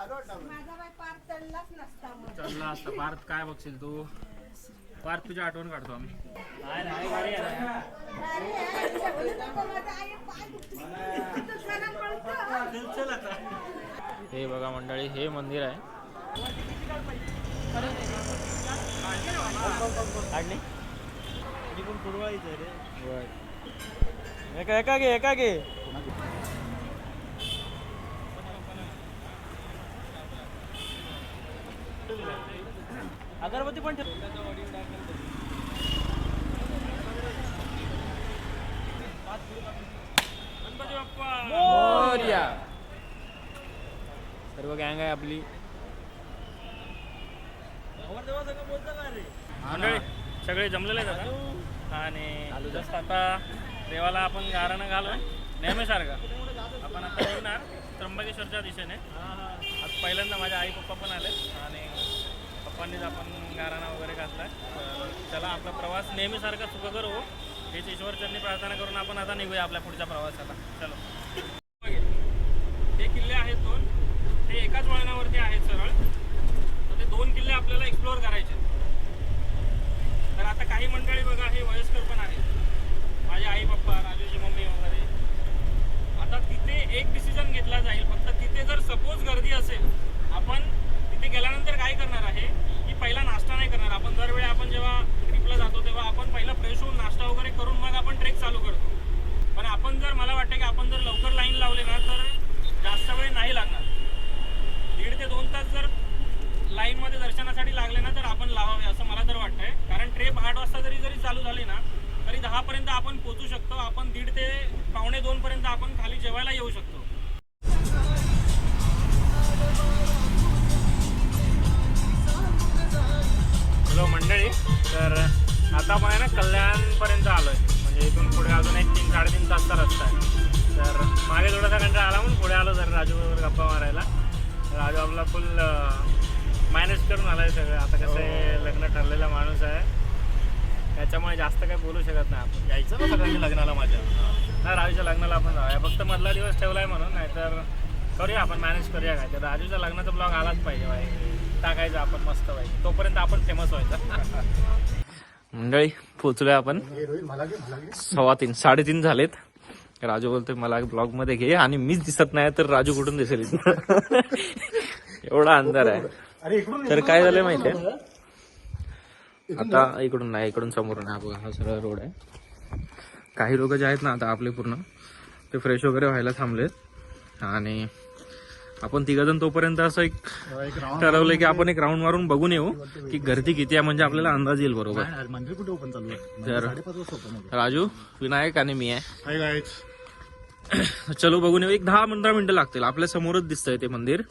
माझा बाई पार चढलाच नसता मग. चालला असता. पार्थ काय बघशील तू? पार्थ तुझी आठवण काढतो आम्ही. अरे, माझा. आई पाय दुखतो. तू पळतो. हे बघा मंडळी हे मंदिर आहे. काढली? एका एका घे एका घे. अगरबत्ती पण सर्व गँग आहे आपली. मंडळी सगळे जमलेले आहेत आता. आणि जस्ट आता देवाला आपण गाराणं घालून नेहमीसारखं आपण आता निघणार त्र्यंबकेश्वरच्या दिशेने. आज पहिल्यांदा माझे आई पप्पा पण आले आणि पप्पांनीच आपण गाराणा वगैरे घातला आहे त्याला आपला प्रवास नेहमीसारखा सुखकर हो हेच ईश्वरचरणी प्रार्थना करून आपण आता निघूया आपल्या पुढच्या प्रवासाला. चलो. हे किल्ले आहेत दोन. ते एकाच वळणावरती आहेत सरळ. तर ते दोन किल्ले आपल्याला एक्सप्लोअर करायचे आहेत. तर आता काही मंडळी बघा हे वयस्कर पण आहेत. माझे आई पप्पा राजूची मम्मी वगैरे. आता तिथे एक डिसिजन घेतला जाईल. फक्त तिथे जर सपोज गर्दी असेल आपण ते गेल्यानंतर काय करणार आहे की पहिला नाश्ता नाही करणार. आपण दरवेळी आपण जेव्हा ट्रिपला जातो तेव्हा आपण पहिला फ्रेश होऊन नाश्ता वगैरे करून मग आपण ट्रेक चालू करतो. पण आपण जर मला वाटतं की आपण जर लवकर लाईन लावले ना तर जास्त वेळ नाही लागणार. दीड ते दोन तास जर लाईनमध्ये दर्शनासाठी लागले ना तर आपण लावावे असं मला तर वाटतंय. कारण ट्रेप आठ वाजता जरी जरी चालू झाली ना तरी दहापर्यंत आपण पोचू शकतो. आपण दीड ते पावणे दोनपर्यंत आपण खाली जेवायला येऊ शकतो. तर आता आपण आहे ना कल्याणपर्यंत आलोय. म्हणजे इथून पुढे अजून एक तीन साडेतीन तासचा रस्ता आहे. तर मागे थोडासा कंटाळा आला म्हणून पुढे आलो जर राजू बरोबर गप्पा मारायला. राजू आपला फुल मॅनेज करून आलाय सगळं. आता कसं आहे लग्न ठरलेला माणूस आहे. त्याच्यामुळे जास्त काही बोलू शकत नाही आपण. यायचं ना सगळ्यांनी लग्नाला माझ्या. नाही राजूच्या लग्नाला आपण जाऊया. फक्त मधला दिवस ठेवलाय म्हणून. नाहीतर करूया आपण मॅनेज करूया काय. तर राजूच्या लग्नाचा ब्लॉग आलाच पाहिजे बाई. टाकायचं आपण मस्त पाहिजे तोपर्यंत आपण फेमस व्हायचं. मंडळी पोचलोय आपण. सव्वा तीन साडेतीन झालेत. राजू बोलतोय मला ब्लॉगमध्ये घे आणि मीच दिसत नाही तर राजू कुठून दिसेल? एवढा अंधार आहे. तर काय झालंय माहितीये आता इकडून नाही इकडून समोरून हा बघा हा सरळ रोड आहे. काही लोक जे आहेत ना आता आपले पूर्ण ते फ्रेश वगैरे व्हायला थांबलेत. आणि आपण तिघजण तोपर्यंत असं एक ठरवलंय की आपण एक राऊंड मारून बघून येऊ की गर्दी किती आहे म्हणजे आपल्याला अंदाज येईल बरोबर. नाही, मंदिर कुठे ओपन चालू आहे? तर साडेपाच वाजता ओपन होतं. राजू विनायक आणि मी आहे. चलो बघून येऊ. एक दहा पंधरा मिनिटं लागतील. आपल्या समोरच दिसतंय ते मंदिर.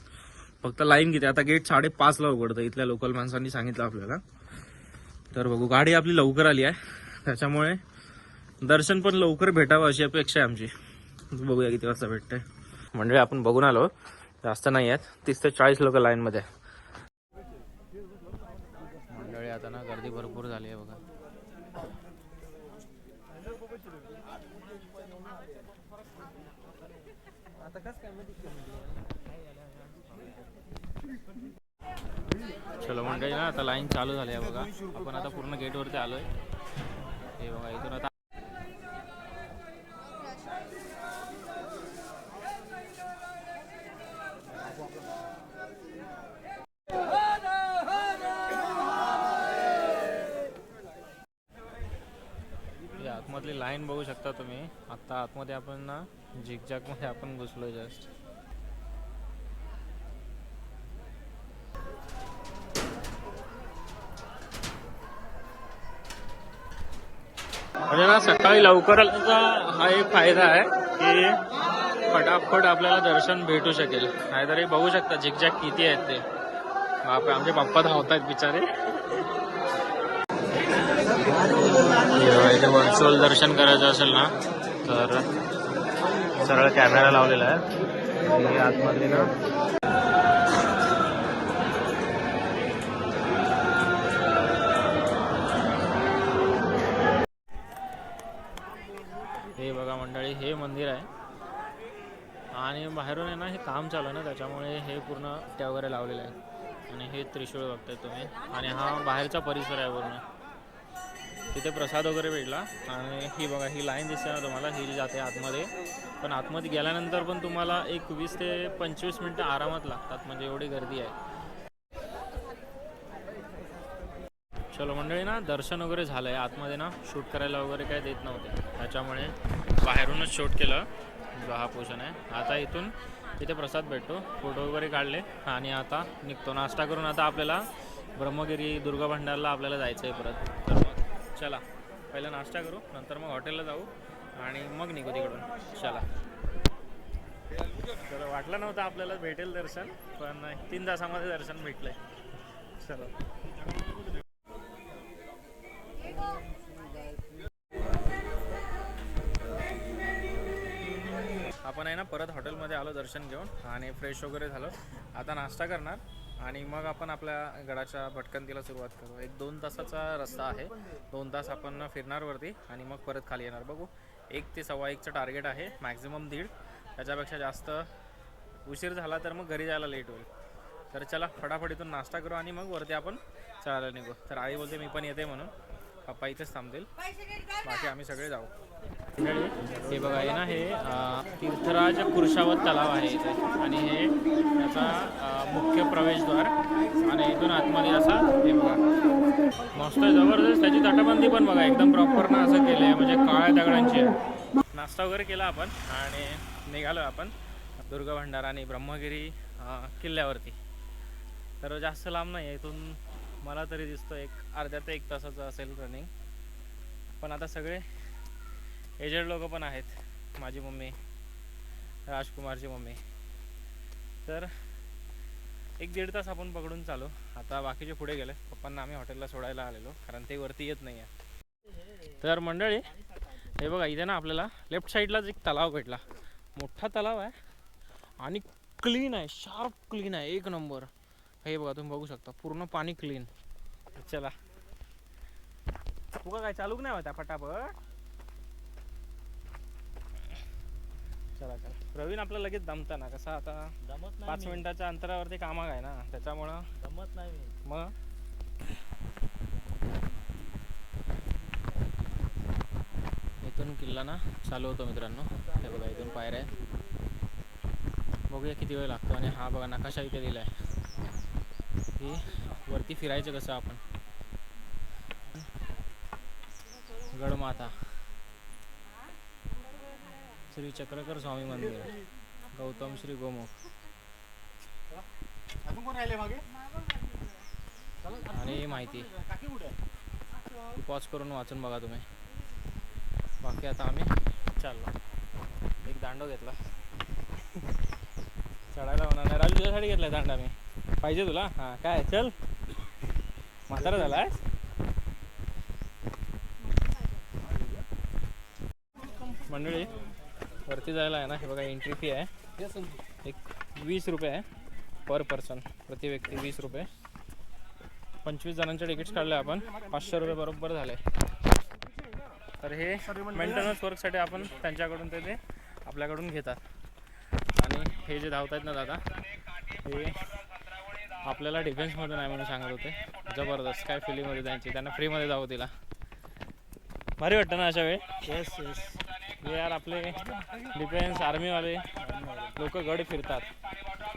फक्त लाईन किती आता गेट साडेपाच ला उघडतं इथल्या लोकल माणसांनी सांगितलं आपल्याला. तर बघू गाडी आपली लवकर आली आहे. त्याच्यामुळे दर्शन पण लवकर भेटावं अशी अपेक्षा आहे आमची. बघूया किती वाजता भेटतंय. म्हणजे आपण बघून आलो. जास्त नाही आहेत. तीस ते चाळीस लोक लाईन मध्ये मंडळी आता ना गर्दी भरपूर झाली आहे बघा. चलो मंडळी ना आता लाईन चालू झाली आहे बघा. आपण आता पूर्ण गेटवरती आलोय. हे बघा इथून आता ही आतमधली लाईन बघू शकता तुम्ही. आता आतमध्ये आपण ना झिकझॅकमध्ये आपण घुसलो जस्ट म्हणजे ना सकाळी लवकर हा एक फायदा आहे की फटाफट आपल्याला दर्शन भेटू शकेल. नाहीतरी बघू शकता झिकझॅक किती आहेत ते. बापरे आमचे पप्पा धावत आहेत बिचारे. इथे व्हर्च्युअल दर्शन करायचं असेल ना तर सरळ कॅमेरा लावलेला आहे. आणि ना हे बघा मंडळी हे मंदिर आहे. आणि बाहेरून आहे ना हे काम चालू आहे ना त्याच्यामुळे हे पूर्ण त्या वगैरे लावलेलं आहे. आणि हे त्रिशूळ बघताय तुम्ही. आणि हा बाहेरचा परिसर आहे पूर्ण. तिथे प्रसाद वगैरे भेटला. आणि ही बघा ही लाईन दिसते ना तुम्हाला ही जी जाते आतमध्ये. पण आतमध्ये गेल्यानंतर पण तुम्हाला एक वीस ते पंचवीस मिनटं आरामात लागतात म्हणजे एवढी गर्दी आहे. चलो मंडळी ना दर्शन वगैरे झालं आहे आतमध्ये ना शूट करायला वगैरे काय देत नव्हते. त्याच्यामुळे बाहेरूनच शूट केलं. जो हा पोषण आहे. आता इथून तिथे प्रसाद भेटतो. फोटो वगैरे काढले. आणि आता निघतो. नाश्ता करून आता आपल्याला ब्रह्मगिरी दुर्गा भंडारला आपल्याला जायचं आहे परत. तर चला पहिला नाश्ता करू नंतर मग हॉटेलला जाऊ आणि मग निघू तिकडून. चला. तर वाटलं नव्हतं आपल्याला भेटेल दर्शन पण तीन तासामध्ये दर्शन भेटलंय. चलो. आपण आहे ना परत हॉटेलमध्ये आलो दर्शन घेऊन आणि फ्रेश वगैरे झालं. आता नाश्ता करणार. आणि मग आपण आपल्या गडाच्या भटकंतीला सुरुवात करू. एक दोन तासाचा रस्ता आहे. दोन तास आपण फिरणार वरती आणि मग परत खाली येणार. बघू. एक ते सव्वा एकचं टार्गेट आहे. मॅक्झिमम दीड. त्याच्यापेक्षा जास्त उशीर झाला तर मग घरी जायला लेट होईल. तर चला फटाफट इथून नाश्ता करू आणि मग वरती आपण चढायला निघू. तर आई बोलते मी पण येते म्हणून. पप्पा इथेच थांबतील. बाकी आम्ही सगळे जाऊ. हे बघा हे ना हे तीर्थराज कुर्शावत तलाव आहे इथे. आणि हे त्याचा मुख्य प्रवेशद्वार आणि इथून आतमध्ये असा हे बघा. मस्त आहे जबरदस्त. त्याची तटबंदी पण बघा एकदम प्रॉपर ना असं केलं आहे म्हणजे काळ्या दगडांची आहे. नाश्ता वगैरे केला आपण आणि निघालो आपण दुर्गा भंडार आणि ब्रह्मगिरी किल्ल्यावरती. तर जास्त लांब नाही आहे इथून मला तरी दिसतो एक अर्ध्या ते एक तासाचं असेल रनिंग पण आता सगळे एजड लोक पण आहेत. माझी मम्मी राजकुमारची मम्मी. तर एक दीड तास आपण पकडून चालू. आता बाकीचे पुढे गेले. पप्पांना आम्ही हॉटेलला सोडायला आलेलो कारण ते वरती येत नाही आहे तर मंडळी हे बघा इथे ना आपल्याला लेफ्ट साईडलाच एक तलाव भेटला. मोठा तलाव आहे आणि क्लीन आहे शार्प क्लीन आहे एक नंबर. हे बघा तुम्ही बघू शकता पूर्ण पाणी क्लीन. चला. तुका काय चालूक नाही होता फटाफट चला चला. प्रवीण आपलं लगेच दमता ना कसं आता जमत पाच नाही मिनिटाच्या अंतरावरती कामाग आहे ना त्याच्यामुळं जमत नाही मी. मग? इथून किल्ला ना चालू होतो मित्रांनो. हे बघा इथून पायऱ्या आहेत. बघूया किती वेळ लागतो. आणि हा बघा नकाशा इथे दिला आहे की वरती फिरायचं कसं आपण? गडमाता श्री चक्रकर स्वामी मंदिर गौतम श्री गोमुख. आणि माहिती? पॉज करून वाचून बघा तुम्ही. बाकी आता आम्ही चाललो. एक दांडो घेतला. चढायला होणार नाही. राजू तुझ्यासाठी घेतलाय दांडा मी. पाहिजे तुला? हां काय? चल. म्हातारा झाला मंडळी वरती जायला आहे ना हे बघा एंट्री फी आहे. एक वीस रुपये आहे पर पर्सन प्रति व्यक्ती वीस रुपये. पंचवीस जणांचे तिकीट्स काढले आपण. पाचशे रुपये बरोबर झाले. तर हे मेंटेनन्स वर्कसाठी आपण त्यांच्याकडून ते ते आपल्याकडून घेतात. आणि हे जे धावत आहेत ना दादा हे आपल्याला डिफेन्समध्ये नाही म्हणून सांगत होते. जबरदस्त काय फिलिंग होती त्यांची. त्यांना फ्रीमध्ये जाऊ दिला भारी वाटतं ना अशा वेळी? येस येस हे यार आपले डिफेन्स आर्मीवाले लोक गड फिरतात.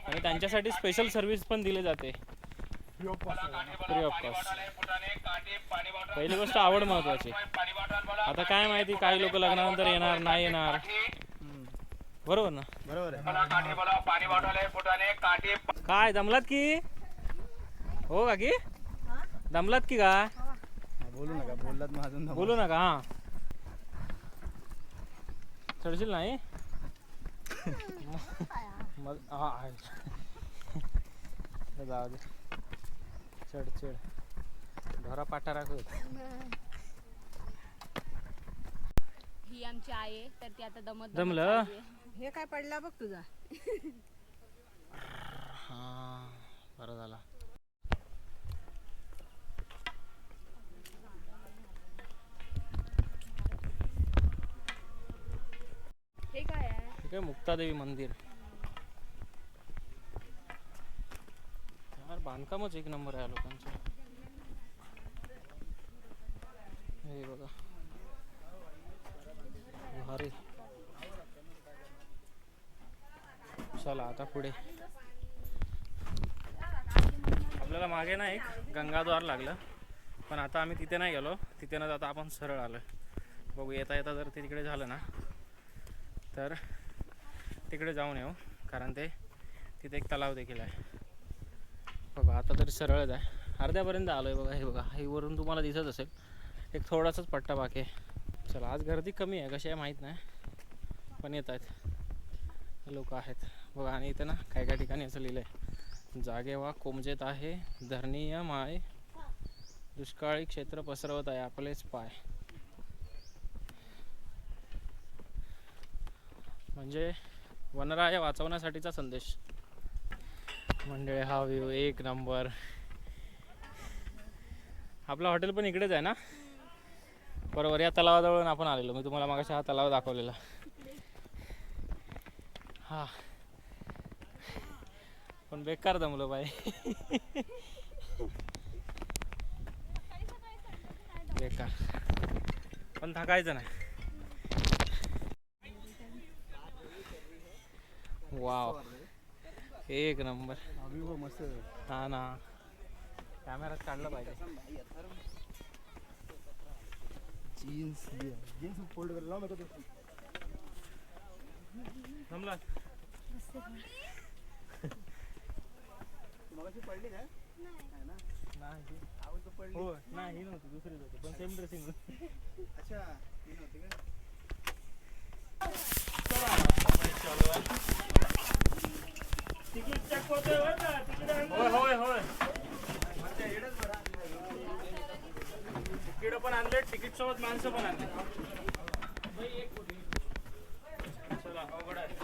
आणि त्यांच्यासाठी स्पेशल सर्व्हिस पण दिली जाते. फ्री ऑफ कॉस्ट पहिली गोष्ट आवड महत्वाची. आता काय माहिती काही लोक लग्नानंतर येणार नाही येणार. बरोबर ना? बरोबर आहे. काय दमलात की? हो का की दमलात की का? बोलू नका बोललात अजून. बोलू नका हा. चढशील नाही? मग हा आहे. जाऊ दे. चढ चढ. ढोरा पाठा राखू ही आमची आई आहे तर ती आता दमत जमलं? हे काय पडला बघ तुझा. हा बरं झाला. आहे मुक्तादेवी मंदिर। यार बांधकामच एक नंबर आहे लोकांचं। हे बघा। भारी। चला आता पुढे। आपल्याला मागे ना एक गंगाद्वार लागलं पण आता आम्ही तिथे नाही गेलो तिथे ना जाता आपण सरळ आलो बघू येता येता जर तिकडे झालं ना तर तिकडे जाऊन येऊ कारण ते तिथे एक तलाव देखील आहे. बघा आता तरी सरळच आहे. अर्ध्यापर्यंत आलो आहे बघा हे बघा हेवरून तुम्हाला दिसत असेल. एक थोडासाच पट्टा बाकी आहे. चला आज गर्दी कमी आहे कशी आहे माहीत नाही पण येत आहेत. लोक आहेत. बघा आणि इथं ना काय काय ठिकाणी असं लिहिलं आहे जागेवा कोमजेत आहे धरणीय माय दुष्काळी क्षेत्र पसरवत आहे आपलेच पाय. म्हणजे वनराया वाचवण्यासाठीचा संदेश. मंडळी हा व्ह्यू एक नंबर. आपलं हॉटेल पण इकडेच आहे ना? बरोबर या तलावाजवळून आपण आलेलो. मी तुम्हाला मागाशी हा तलाव दाखवलेला. हा. पण बेकार जमलो बाई. बेकार. पण थकायचं नाही. वाव एक नंबर. मस्त हा. ना. कॅमेरात काढलं पाहिजे. जीन्स जीन्स फोल्ड करायला लाव नको मगाशी पडली ना? नाही. आवाज तर पडली. हो नाही ही नव्हती दुसरीच होती पण सेम ड्रेसिंग अच्छा ती नव्हती काय होय होय होय तिकीट पण आणले तिकीट सोबत माणसं पण आणले चला अवघड आहे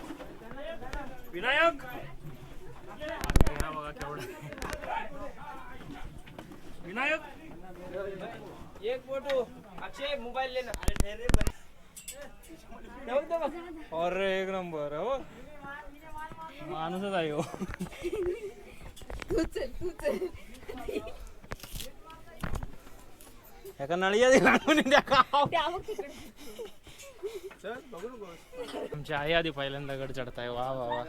विनायक? हा बघा केवढा विनायक एक फोटो. अक्षय मोबाईल लेना अरे ठहरे अरे एक नंबर हो माणूसच आहे हो। एका नळिया दे लागून द्या का आमची आई आधी पहिल्यांदा गड चढताय वा वा वा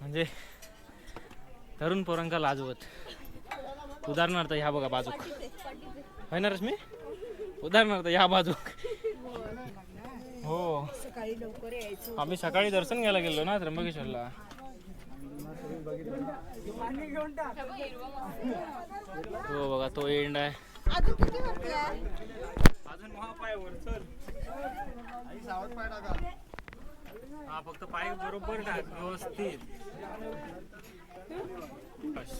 म्हणजे तरुण पोरांका लाजवत उदाहरणार्थ ह्या बघा बाजूक। होय ना रश्मी? उदाहरणार्थ ह्या बाजूक। हो. सकाळी लवकर यायचं आम्ही सकाळी दर्शन घ्यायला गेलो ना त्र्यंबकेश्वरला. हो बघा तो एंड आहे. अजून किती वरती आहे? अजून चल. आई सावध पाय टाका. हा फक्त पाय बरोबर टाक व्यवस्थित. बस.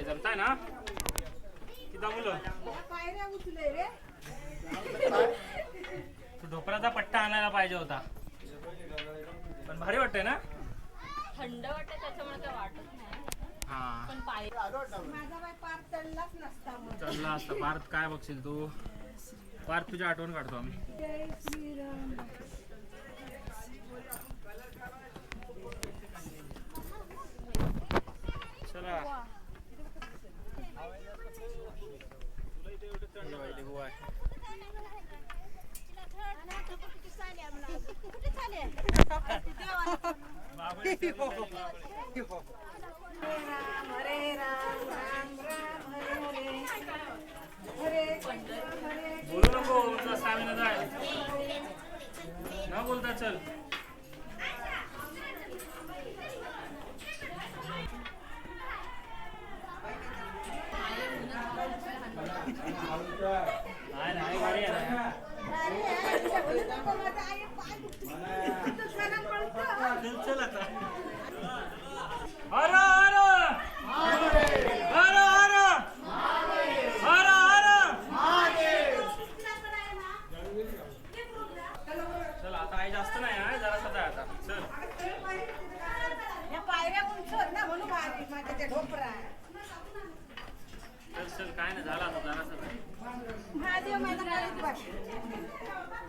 आई जमताय ना? किती मुलं पायऱ्या उचले रे तू ढोकराचा पट्टा आणायला पाहिजे होता. पण भारी वाटतंय ना? थंड वाटत त्याच्यामुळे काय वाटत नाही. हा. पण पाय माझा बाय पार चढलाच नसता मग चालला असतं. पार्थ काय बघशील तू? पार्थ तुझी आठवण काढतो आम्ही जय श्रीराम चला तुला पाहिजे गोवा आहे. बाबळे चालले, बाबळे. हरे राम राम राम हरे हरे हरे कृष्ण हरे बोलू नको तुझा स्टॅमिना जाय न बोलता चल नाही नाही भारी आहे ना. बोलू नको माझा आई पाय दुखतो. दुसऱ्याला पळतो. चल चल आता हर हर हर हर हर हर चल आता आई जास्त नाही आहे जरासा आहे आता चल या पायऱ्या उंच आहेत ना म्हणून भारी माझ्या त्या ढोपरा चल चल काय नाही झालं आता जरासा महादेव माझा काळीच वाटतो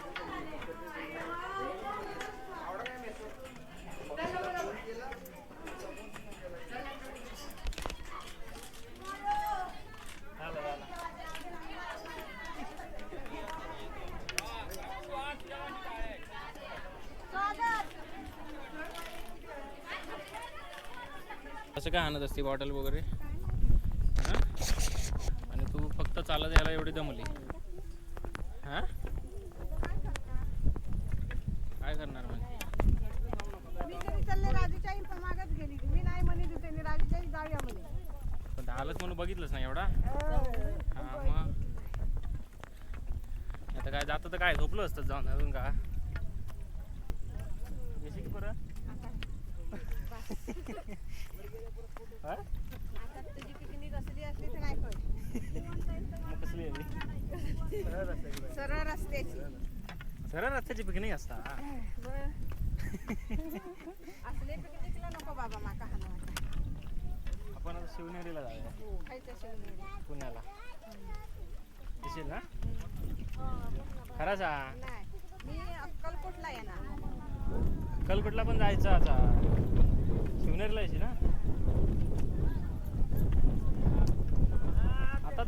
कसं काय आणत असते बॉटल वगैरे? हा? आणि तू फक्त चालत यायला एवढी दमली. हा? काय करणार म्हणजे मी चालले राजूच्या आई मागच गेली मी नाही म्हणत होते मी राजूच्या आई जाऊया म्हणे पण आलंच म्हणून बघितलंच नाही एवढा? हा. मग? आता काय जातं तर काय झोपलं असतं जाऊन अजून की बरं हा? आता तुझी पिकनिक असली असली तर नाही कळ मग कसली आहे सरळ रस्त्याची सरळ रस्त्याची रस्त्याची पिकनिक असता. असले पिकनिकला नको बाबा माका आपण आता शिवनेरीला जाऊया. खायचं शिवनेरी. पुण्याला. येशील ना? खरा सांग नाही मी अक्कलकोटला येणार. कलकटला पण जायचं आता. शिवनेरीला यायची ना?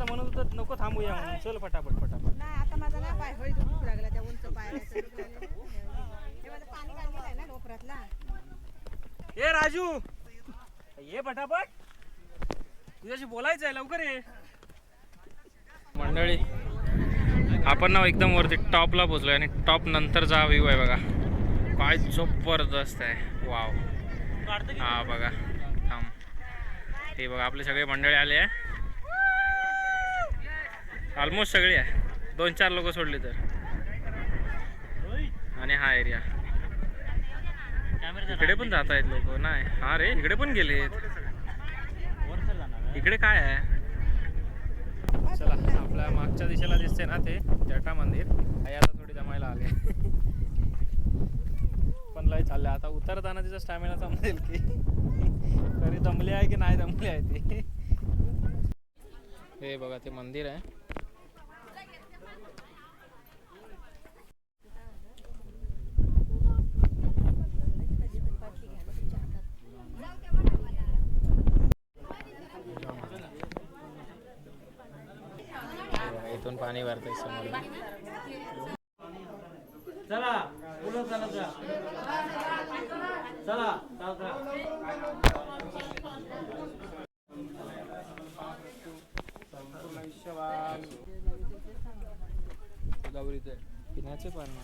आता तर म्हणत होतं नको थांबूया म्हणून चल पटापट पटापट नाही आता माझा ना पाय होईल दुखू लागला त्या उंच पायाला हे माझं पाणी काढलेलं आहे ना डोपरातला. ए राजू! ये पटापट तुझ्याशी बोलायचं आहे लवकर ये. मंडळी आपण ना एकदम वरती टॉपला पोचलोय आणि टॉप नंतरचा व्ह्यू आहे बघा. काय जबरदस्त आहे. वाव. हा बघा. थांब. हे बघा आपले सगळे मंडळी आले आहे. ऑलमोस्ट सगळे आहे. दोन चार लोक सोडले तर. आणि हा एरिया इकडे पण जात आहेत लोक. नाही. हा रे इकडे पण गेलेत इकडे काय आहे? चला आपल्या मागच्या दिशेला दिसते ना ते जटा मंदिर. आई आता थोडी जमायला आले. पण लय चालले आता उतरताना तिचा स्टॅमिना समजेल की. तरी दमली आहे की नाही दमली आहे ती? हे बघा ते मंदिर आहे. पाणी भरतंय समोर. चला पुढं चला जा. चला चालता पिण्याचे पाणी.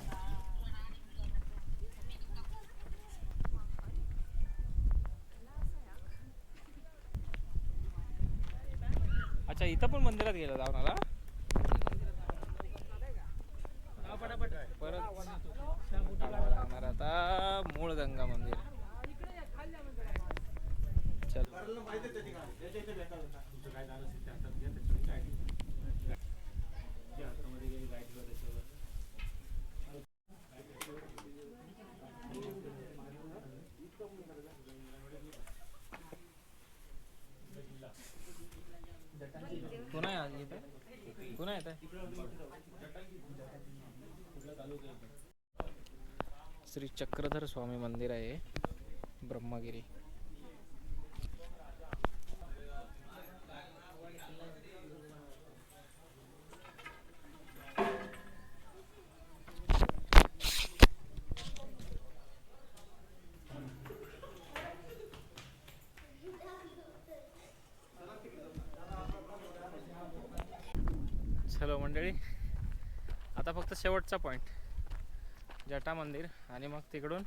अच्छा इथं पण मंदिरात गेलं जाऊन आला परत टाकावं लागणार आता मूळ गंगा मंदिर. चल पुन्हा येत आहे पुन्हा येत आहे श्री चक्रधर स्वामी मंदिर आहे. ब्रह्मगिरी. हॅलो मंडळी आता फक्त शेवटचा पॉईंट जटा मंदिर आणि मग तिकडून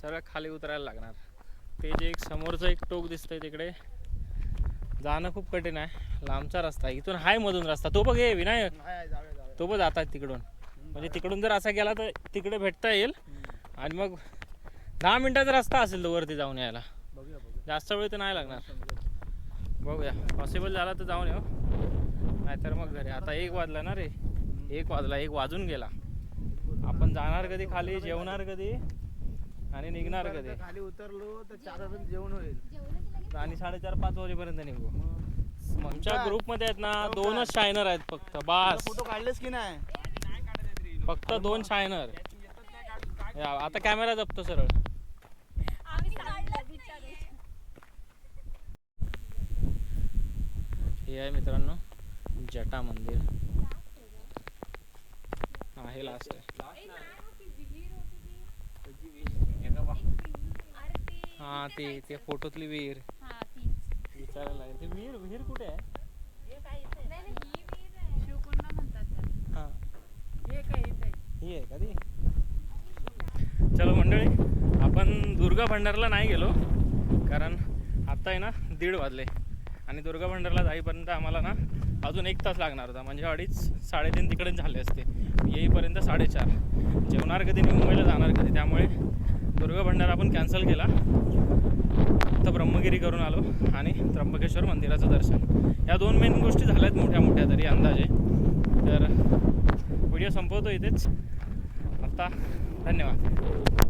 सरळ खाली उतरायला लागणार. ते जे एक समोरचं एक टोक दिसतंय तिकडे जाणं खूप कठीण आहे. लांबचा रस्ता आहे. इथून हाय मधून रस्ता. तो बघ हे विनायक. तो पण जातात तिकडून. म्हणजे तिकडून जर असा गेला तर तिकडे भेटता येईल. आणि मग दहा मिनिटाचा रस्ता असेल तो वरती जाऊन यायला. जास्त वेळ तर नाही लागणार. बघूया. पॉसिबल झाला तर जाऊन येऊ. नाहीतर मग घरी. आता एक वाजला ना रे. एक वाजला एक वाजून गेला. आपण जाणार कधी खाली जेवणार कधी आणि निघणार कधी? खाली उतरलो तर चार वाजता जेवण होईल. आणि साडेचार पाच वाजेपर्यंत निघू. आमच्या ग्रुपमध्ये आहेत ना दोनच शायनर आहेत फक्त बास. फोटो काढलेस की नाही? फक्त दोन शायनर आता कॅमेरा जपतो सरळ. हे आहे मित्रांनो जटा मंदिर. हा हे लास्ट आहे. हा ते ते फोटोतली विहीर. विचारायला लागेल. ते विहीर विहीर कुठे आहे. हां हे. ही आहे का ती? चलो मंडळी आपण दुर्गा भंडारला नाही गेलो कारण आत्ता आहे ना दीड वाजले. आणि दुर्गा भंडारला जाईपर्यंत आम्हाला ना अजून एक तास लागणार होता. म्हणजे अडीच साडेतीन तिकडेच झाले असते. येईपर्यंत साडेचार. जेवणार कधी मी मुंबईला जाणार कधी? त्यामुळे दुर्गा भंडारा आपण कॅन्सल केला. फक्त ब्रह्मगिरी करून आलो आणि त्र्यंबकेश्वर मंदिराचं दर्शन. या दोन मेन गोष्टी झाल्या आहेत मोठ्या मोठ्या तरी अंदाजे. तर व्हिडिओ संपवतो इथेच. आत्ता धन्यवाद.